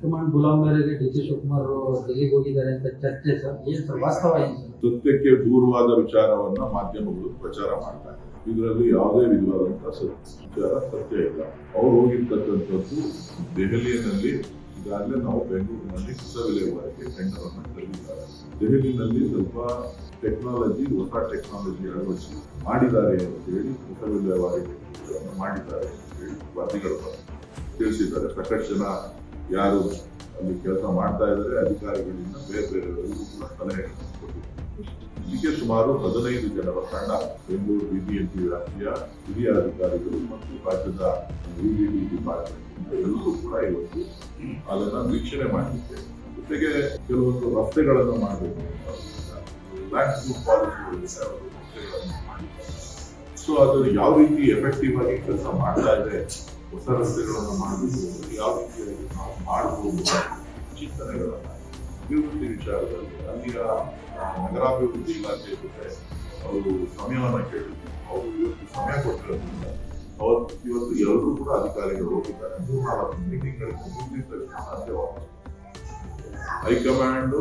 High command Ghulam ಮೇರೆಗೆ D C ಹೋಗಿದ್ದಾರೆ ಅಂತ ಚರ್ಚೆ ಸರ್ ಏನ್ ಸರ್, ವಾಸ್ತವ ಸತ್ಯಕ್ಕೆ ದೂರವಾದ ವಿಚಾರವನ್ನ ಮಾಧ್ಯಮಗಳು ಪ್ರಚಾರ ಮಾಡ್ತಾರೆ ಇದರಲ್ಲಿ ಯಾವುದೇ ವಿಧವಾದಂತಹ ವಿಚಾರ ಸತ್ಯ ಇಲ್ಲ. ಅವ್ರು ಹೋಗಿರ್ತಕ್ಕಂಥದ್ದು ದೆಹಲಿಯಲ್ಲಿ. ಈಗಾಗಲೇ ನಾವು ಬೆಂಗಳೂರಿನಲ್ಲಿ ಹೊಸ ಟೆಂಡರ್ ಅನ್ನು ಕರೆದಿದ್ದಾರೆ ದೆಹಲಿನಲ್ಲಿ ಸ್ವಲ್ಪ ಟೆಕ್ನಾಲಜಿ, ಹೊಸ ಟೆಕ್ನಾಲಜಿ ಅಳವಡಿಸಿ ಮಾಡಿದ್ದಾರೆ ಅಂತ ಹೇಳಿ ಹೊಸ ವಿಲೇವಾರಿ ಮಾಡಿದ್ದಾರೆ ಅಂತ ಹೇಳಿ ವರದಿಗಳು ತಿಳಿಸಿದ್ದಾರೆ. ಸಾಕಷ್ಟು ಜನ ಯಾರು ಅಲ್ಲಿ ಕೆಲಸ ಮಾಡ್ತಾ ಇದ್ದಾರೆ, ಅಧಿಕಾರಿಗಳಿಂದ ಬೇರೆ ಬೇರೆಯವರಿಗೂ ಕೂಡ ಸಲಹೆ ಇದಕ್ಕೆ ಸುಮಾರು ಹದಿನೈದು ಜನರ ತಂಡ, ಬೆಂಗಳೂರು ಬಿಬಿಎಂಪಿ ವ್ಯಾಪ್ತಿಯ ಹಿರಿಯ ಅಧಿಕಾರಿಗಳು ಮತ್ತು ರಾಜ್ಯದ ವಿವಿಡಿ ಡಿಪಾರ್ಟ್ಮೆಂಟ್ ಎಲ್ಲರೂ ಕೂಡ ಇವತ್ತು ಅದನ್ನ ವೀಕ್ಷಣೆ ಮಾಡಿದ್ದೆ ಜೊತೆಗೆ ಕೆಲವೊಂದು ರಸ್ತೆಗಳನ್ನು ಮಾಡಬೇಕು ಸೊ ಅದನ್ನು ಯಾವ ರೀತಿ ಎಫೆಕ್ಟಿವ್ ಆಗಿ ಕೆಲಸ ಮಾಡ್ತಾ ಇದೆ? ಹೊಸ ರಸ್ತೆಗಳನ್ನು ಮಾಡಬೇಕು ಯಾವ ರೀತಿಯಾಗಿ ನಾವು ಮಾಡಬಹುದು ಚಿಂತನೆಗಳನ್ನು ಅಭಿವೃದ್ಧಿ ವಿಚಾರದಲ್ಲಿ ಅಲ್ಲಿಯ ನಗರಾಭಿವೃದ್ಧಿ ಇಲಾಖೆ ಜೊತೆ ಅವರು ಸಮಯವನ್ನು ಕೇಳಿದ್ರು ಅವರು ಇವತ್ತು ಸಮಯ ಕೊಟ್ಟಿರೋದ್ರಿಂದ ಅವತ್ತು ಇವತ್ತು ಎಲ್ಲರೂ ಕೂಡ ಅಧಿಕಾರಿಗಳು ಹೋಗಿದ್ದಾರೆ ಮೂರ್ನಾಲ್ಕು ಮೀಟಿಂಗ್ಗಳಿಗೆ ಮುಂದಿನ ಸಾಧ್ಯವಾಗುತ್ತೆ ಹೈಕಮಾಂಡ್